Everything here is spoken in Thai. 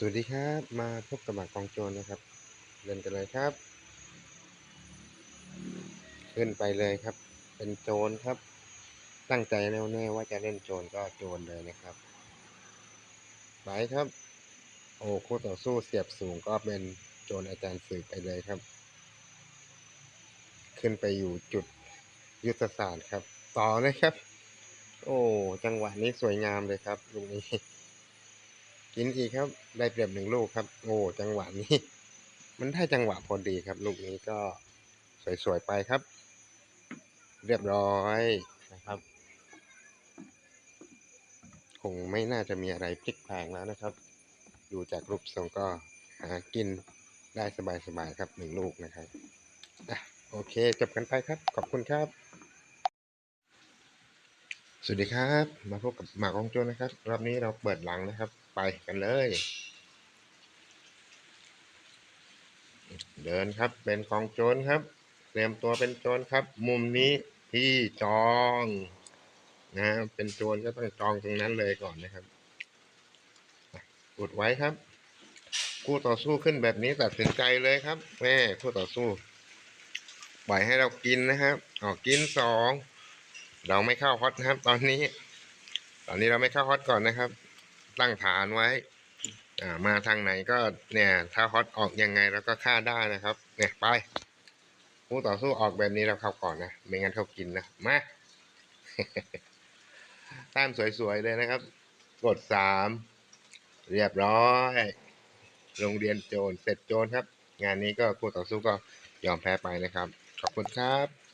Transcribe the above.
สวัสดีครับ มาพบกับหมากกองโจรนะครับเล่นกันเลยครับ ขึ้นไปเลยครับ เป็นโจรครับ ตั้งใจแน่วแน่ว่าจะเล่นโจรก็โจรเลยนะครับไปครับ โอ้คู่ต่อสู้เสียบสูงก็เป็นโจรอาจารย์สืบไปเลยครับ ขึ้นไปอยู่จุดยุทธศาสตร์ครับ ต่อเลยครับ โอ้จังหวะนี้สวยงามเลยครับลูกนี้ กินอีกครับ ได้เปรียบหนึ่งลูกครับโอ้จังหวะนี้ มันได้จังหวะพอดีครับ ลูกนี้ก็สวยๆไปครับ เรียบร้อยนะครับ คงไม่น่าจะมีอะไรพลิกแพลงแล้วนะครับ ดูจากรูปทรงก็หากินได้สบายๆครับหนึ่งลูกนะครับโอเคจบกันไปครับ ขอบคุณครับ สวัสดีครับ มาพบกับหมากของโจนนะครับ รอบนี้เราเปิดหลังนะครับ ไปกันเลย เดินครับเป็นกองโจรครับ เตรียมตัวเป็นโจรครับ มุมนี้ที่จองนะเป็นโจรก็ต้องจองตรงนั้นเลยก่อนนะครับอะกดไว้ครับ คู่ต่อสู้ขึ้นแบบนี้ตัดสินใจเลยครับแม่คู่ต่อสู้ปล่อยให้เรากินนะครับออกกินสอง เราไม่เข้าฮอตนะครับ ตอนนี้ ตอนนี้เราไม่เข้าฮอตก่อนนะครับ ตั้งฐานไว้ อ่า มาทางไหนก็เนี่ย ถ้าฮอตออกยังไงเราก็ฆ่าได้นะครับ เนี่ยไปผู้ต่อสู้ออกแบบนี้เราเข้าก่อนนะไม่งั้นเขากินนะมาแต้มสวยๆเลยนะครับ กดสามเรียบร้อย โรงเรียนโจรเสร็จโจรครับ งานนี้ก็คู่ต่อสู้ก็ยอมแพ้ไปนะครับ ขอบคุณครับ